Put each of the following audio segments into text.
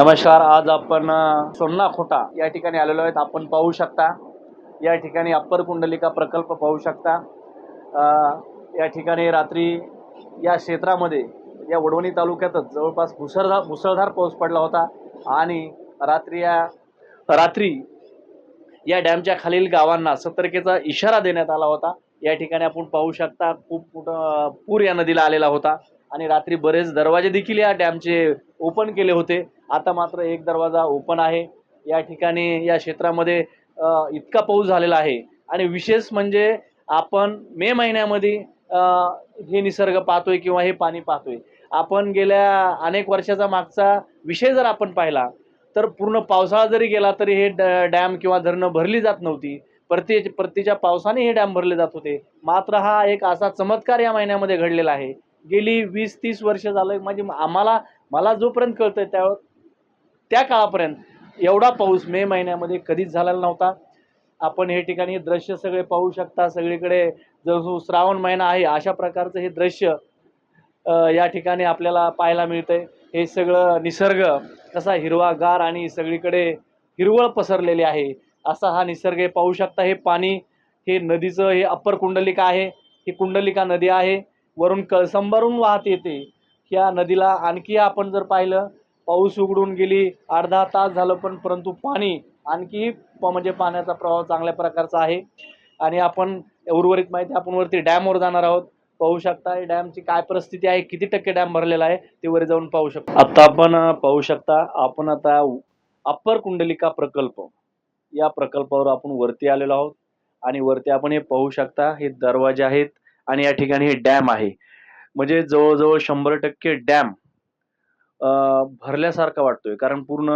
नमस्कार आज आपण सोन्ना खोटा या ठिकाणी आलेलो आहेत. आपण पाहू शकता या ठिकाणी अप्पर कुंडलिका प्रकल्प पाहू शकता. या ठिकाणी रात्री या क्षेत्रामध्ये या वडवणी तालुक्यातच जवळपास मुसळधार मुसळधार पाऊस पडला होता आणि रात्री या रात्री या डॅमच्या खालील गावांना सतर्कतेचा इशारा देण्यात आला होता. या ठिकाणी आपण पाहू शकता खूप मोठं पूर या नदीला आलेला होता आणि रात्री बरेच दरवाजे देखील या डॅमचे ओपन केले होते. आता मात्र एक दरवाजा ओपन आहे. या ठिकाणी या क्षेत्रामध्ये इतका पाऊस झालेला आहे. आणि विशेष म्हणजे आपण मे महिन्यामध्ये हे निसर्ग पाहतोय किंवा हे पाणी पाहतोय. आपण गेल्या अनेक वर्षाचा मागचा विषय जर आपण पाहिला तर पूर्ण पावसाळा जरी गेला तरी हे ड- डॅम किंवा धरणं भरली जात नव्हती. प्रति प्रतीच्या पावसाने हे डॅम भरले जात होते. मात्र हा एक असा चमत्कार या महिन्यामध्ये घडलेला आहे. गेली वीस तीस वर्ष झालं म्हणजे आम्हाला मला जोपर्यंत कळतंय त्या त्या काळापर्यंत एवढा पाऊस मे महिन्यामध्ये कधीच झालेला नव्हता. आपण हे ठिकाणी दृश्य सगळे पाहू शकता. सगळीकडे जसं श्रावण महिना आहे अशा प्रकारचं हे दृश्य या ठिकाणी आपल्याला पाहायला मिळतंय. हे सगळं निसर्ग कसा हिरवागार आणि सगळीकडे हिरवळ पसरलेली आहे असा हा निसर्ग हे पाहू शकता हे पाणी हे नदीचं हे अप्पर कुंडलिका आहे. ही कुंडलिका नदी आहे. वरून कळसंबरून वाहत येते. या नदीला आणखी आपण जर पाहिलं पाऊस उघडून गेली अर्धा तास झालं पण परंतु पाणी आणखी प- म्हणजे पाण्याचा प्रवाह चांगल्या प्रकारचा आहे. आणि आपण उर्वरित माहिती आपण वरती डॅमवर जाणार आहोत. पाहू शकता डॅमची काय परिस्थिती आहे किती टक्के डॅम भरलेला आहे ते वर जाऊन पाहू शकतो. आता आपण पाहू शकता आपण आता अप्पर कुंडलिका प्रकल्प या प्रकल्पावर आपण वरती आलेलो आहोत. आणि वरती आपण हे पाहू शकता हे दरवाजे आहेत. आणि या ठिकाणी हे डॅम आहे. म्हणजे जवळजवळ शंभर टक्के डॅम भरल्यासारखा वाटतोय. कारण पूर्ण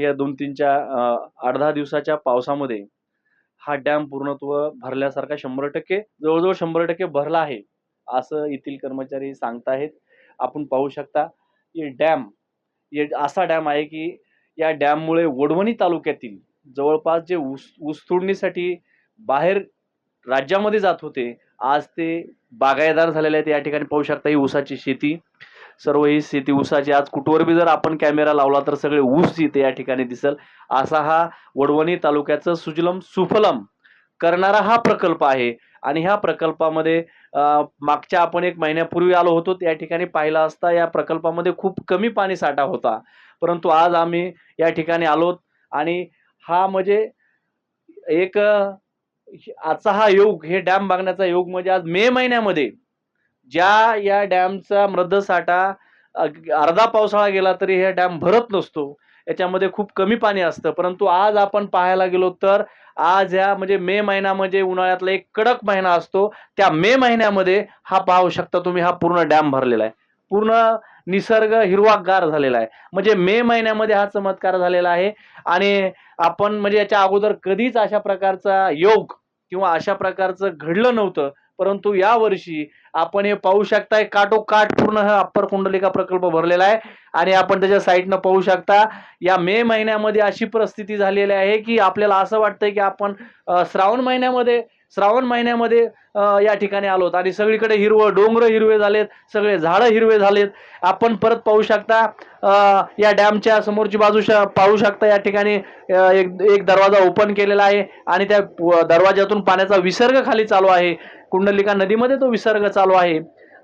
या दोन तीनच्या अर्धा आठ दहा दिवसाच्या पावसामध्ये हा डॅम पूर्णत्व भरल्यासारखा शंभर टक्के जवळजवळ शंभर टक्के भरला आहे असं येथील कर्मचारी सांगताहेत. आपण पाहू शकता हे डॅम हे असा डॅम आहे की या डॅममुळे वडवणी तालुक्यातील जवळपास जे ऊस ऊसतोडणीसाठी बाहेर राज्यामध्ये जात होते आज ते बागायदार झालेले आहेत या ठिकाणी पाहू शकता ही ऊसाची शेती. सर्व ही शेती ऊसाची. आज कुठवर बी जर आपण कॅमेरा लावला तर सगळे ऊस इथे या ठिकाणी दिसल. असा हा वडवणी तालुक्याचं सुजलम सुफलम करणारा हा प्रकल्प आहे. आणि ह्या प्रकल्पामध्ये मागच्या आपण एक महिन्यापूर्वी आलो होतो त्या ठिकाणी पाहिला असता या प्रकल्पामध्ये खूप कमी पाणी साठा होता. परंतु आज आम्ही या ठिकाणी आलोत आणि हा म्हणजे एक आजचा हा योग हे डॅम बघण्याचा योग म्हणजे आज मे महिन्यामध्ये ज्या या डॅमचा मृदसाठा अर्धा पावसाळा गेला तरी हे डॅम भरत नसतो. याच्यामध्ये खूप कमी पाणी असतं. परंतु आज आपण पाहायला गेलो तर आज ह्या म्हणजे मे महिना म्हणजे उन्हाळ्यातला एक कडक महिना असतो. त्या मे महिन्यामध्ये हा पाहू शकता तुम्ही हा पूर्ण डॅम भरलेला आहे. पूर्ण निसर्ग हिरवागार झालेला आहे. म्हणजे मे महिन्यामध्ये हा चमत्कार झालेला आहे. आणि आपण म्हणजे याच्या अगोदर कधीच अशा प्रकारचा योग किंवा अशा प्रकारचं घडलं नव्हतं. परंतु यावर्षी आपण हे पाहू शकताय काटोकाट पूर्ण हा अप्पर कुंडलिका प्रकल्प भरलेला आहे. आणि आपण त्याच्या साईडनं पाहू शकता या मे महिन्यामध्ये अशी परिस्थिती झालेली आहे की आपल्याला असं वाटतंय की आपण श्रावण महिन्यामध्ये श्रावण महिन्यामध्ये या ठिकाणी आलोत आणि सगळीकडे हिरवं डोंगर हिरवे झालेत सगळे झाडं हिरवे झालेत. आपण परत पाहू शकता या डॅमच्या समोरची बाजू पाहू शकता या ठिकाणी एक एक दरवाजा ओपन केलेला आहे. आणि त्या दरवाज्यातून पाण्याचा विसर्ग खाली चालू आहे. कुंडलिका नदीमध्ये तो विसर्ग चालू आहे.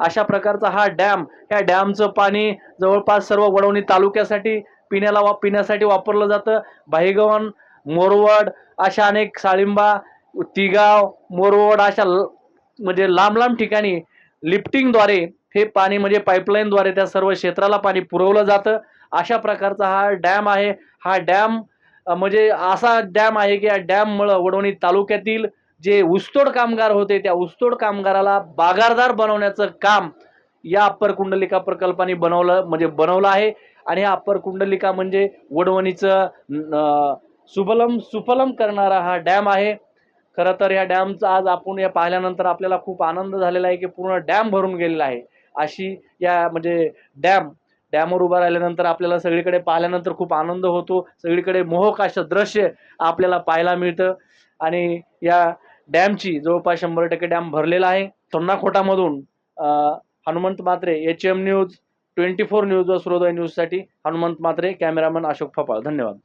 अशा प्रकारचा हा डॅम ह्या डॅमचं पाणी जवळपास सर्व वडवणी तालुक्यासाठी पिण्याला वा पिण्यासाठी वापरलं जातं. भाईगवन मोरवड अशा अनेक साळिंबा तिगाव मोरवड अशा ल- म्हणजे लांब लांब ठिकाणी लिफ्टिंगद्वारे हे पाणी म्हणजे पाईपलाईनद्वारे त्या सर्व क्षेत्राला पाणी पुरवलं जातं. अशा प्रकारचा हा डॅम आहे. हा डॅम म्हणजे असा डॅम आहे की या डॅममुळं वडवणी तालुक्यातील जे ऊसतोड कामगार होते त्या ऊसतोड कामगाराला बागारदार बनवण्याचं काम या अप्पर कुंडलिका प्रकल्पाने बनवलं म्हणजे बनवलं आहे. आणि हा अप्पर कुंडलिका म्हणजे वडवणीचं सुबलम सुफलम सुफलम करणारा हा डॅम आहे. खरं तर या डॅमचा आज आपण या पाहिल्यानंतर आपल्याला खूप आनंद झालेला आहे की पूर्ण डॅम भरून गेलेला आहे. अशी या म्हणजे डॅम डॅमवर उभा राहिल्यानंतर आपल्याला सगळीकडे पाहिल्यानंतर खूप आनंद होतो. सगळीकडे मोहक असं दृश्य आपल्याला पाहायला मिळतं. आणि या डॅमची जवळपास शंभर टक्के डॅम भरलेला आहे. तोंडाखोटामधून Hanumant Matre H M news twenty four news व सूर्योदय न्यूजसाठी हनुमंत मात्रे कॅमेरामन अशोक फपाळ. धन्यवाद.